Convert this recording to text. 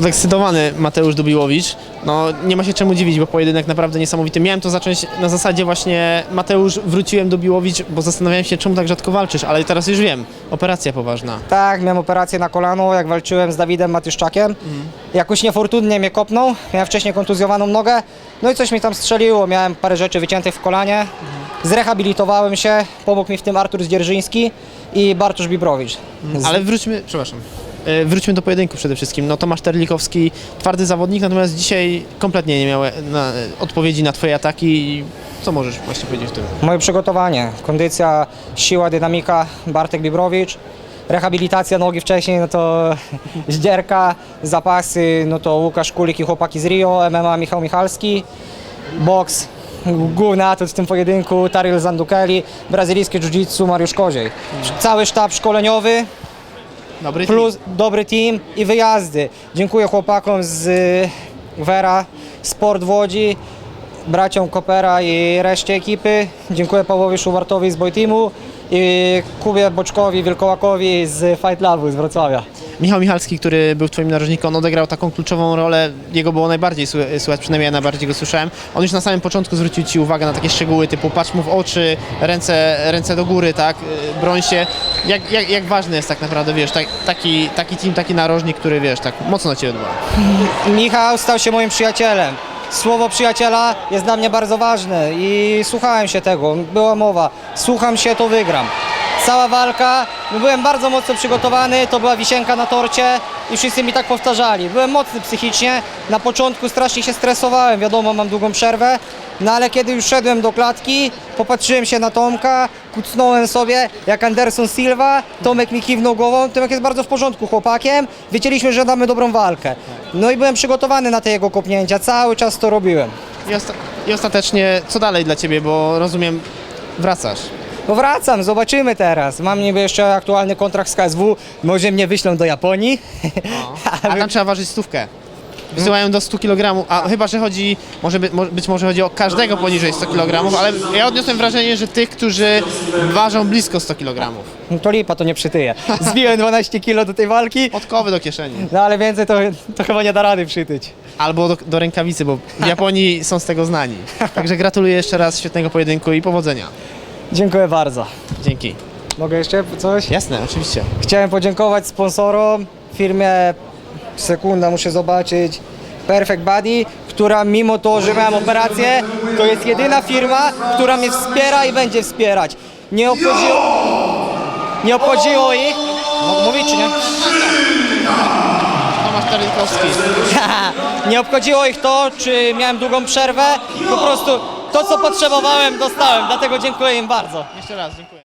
Podekscytowany Mateusz Dubiłowicz. No nie ma się czemu dziwić, bo pojedynek naprawdę niesamowity. Miałem to zacząć na zasadzie właśnie Mateusz, wróciłem Dubiłowicz, bo zastanawiałem się czemu tak rzadko walczysz, ale teraz już wiem. Operacja poważna. Tak, miałem operację na kolano, jak walczyłem z Dawidem Matyszczakiem. Jakoś niefortunnie mnie kopnął, miałem wcześniej kontuzjowaną nogę, no i coś mi tam strzeliło, miałem parę rzeczy wyciętych w kolanie. Zrehabilitowałem się, pomógł mi w tym Artur Zdzierżyński i Bartosz Bibrowicz. Z- Ale wróćmy, przepraszam. E, Wróćmy do pojedynku przede wszystkim. No Tomasz Terlikowski, twardy zawodnik, natomiast dzisiaj kompletnie nie miał e, na, odpowiedzi na twoje ataki. Co możesz właśnie powiedzieć w tym? Moje przygotowanie, kondycja, siła, dynamika, Bartek Bibrowicz. Rehabilitacja nogi wcześniej, no to zdzierka, zapasy, no to Łukasz Kulik i chłopaki z Rio, MMA Michał Michalski, boks, główny atut w tym pojedynku, Tariel Zandukeli, brazylijskie jiu-jitsu, Mariusz Koziej. Cały sztab szkoleniowy, Dobry plus dobry team i wyjazdy. Dziękuję chłopakom z y, Vera Sport w Łodzi, braciom Kopera i reszcie ekipy. Dziękuję Pawłowi Szuwartowi z Boyteamu i Kubie Boczkowi, Wilkołakowi z Fight Labu z Wrocławia. Michał Michalski, który był twoim narożnikiem, on odegrał taką kluczową rolę, jego było najbardziej sły- słychać, przynajmniej ja najbardziej go słyszałem. On już na samym początku zwrócił ci uwagę na takie szczegóły typu patrz mu w oczy, ręce, ręce do góry, tak, y, broń się. Jak, jak, jak ważny jest tak naprawdę, wiesz, tak, taki, taki team, taki narożnik, który, wiesz, tak mocno na ciebie dba. Michał stał się moim przyjacielem. Słowo przyjaciela jest dla mnie bardzo ważne i słuchałem się tego, była mowa. Słucham się, to wygram. Cała walka, no byłem bardzo mocno przygotowany, to była wisienka na torcie i wszyscy mi tak powtarzali. Byłem mocny psychicznie, na początku strasznie się stresowałem, wiadomo, mam długą przerwę, no ale kiedy już szedłem do klatki, popatrzyłem się na Tomka, kucnąłem sobie jak Anderson Silva, Tomek mi kiwnął głową, Tomek jest bardzo w porządku chłopakiem, wiedzieliśmy, że damy dobrą walkę. No i byłem przygotowany na te jego kopnięcia, cały czas to robiłem. I, I ostatecznie, co dalej dla ciebie, bo rozumiem, wracasz. No wracam, zobaczymy teraz. Mam niby jeszcze aktualny kontrakt z KSW, może mnie wyślą do Japonii. A tam trzeba ważyć stówkę. Wysyłają do 100 kg, a chyba, że chodzi, może by, mo- być może chodzi o każdego poniżej 100 kg, ale ja odniosłem wrażenie, że tych, którzy ważą blisko 100 kg. No to lipa, to nie przytyję. Zbiłem 12 kilo do tej walki, Podkowy do kieszeni. no ale więcej to, to chyba nie da rady przytyć. Albo do, do rękawicy, bo w Japonii są z tego znani. Także gratuluję jeszcze raz świetnego pojedynku i powodzenia. Dziękuję bardzo. Dzięki. Mogę jeszcze coś? Jasne, oczywiście. Chciałem podziękować sponsorom, firmie, sekunda, muszę zobaczyć, Perfect Body, która mimo to, że miałem operację, to jest jedyna firma, która mnie wspiera i będzie wspierać. Nie obchodziło, nie obchodziło ich, mogę mówić czy nie? Tomasz Tarlikowski. nie obchodziło ich to, czy miałem długą przerwę, po prostu to co potrzebowałem dostałem, dlatego dziękuję im bardzo. Jeszcze raz, dziękuję.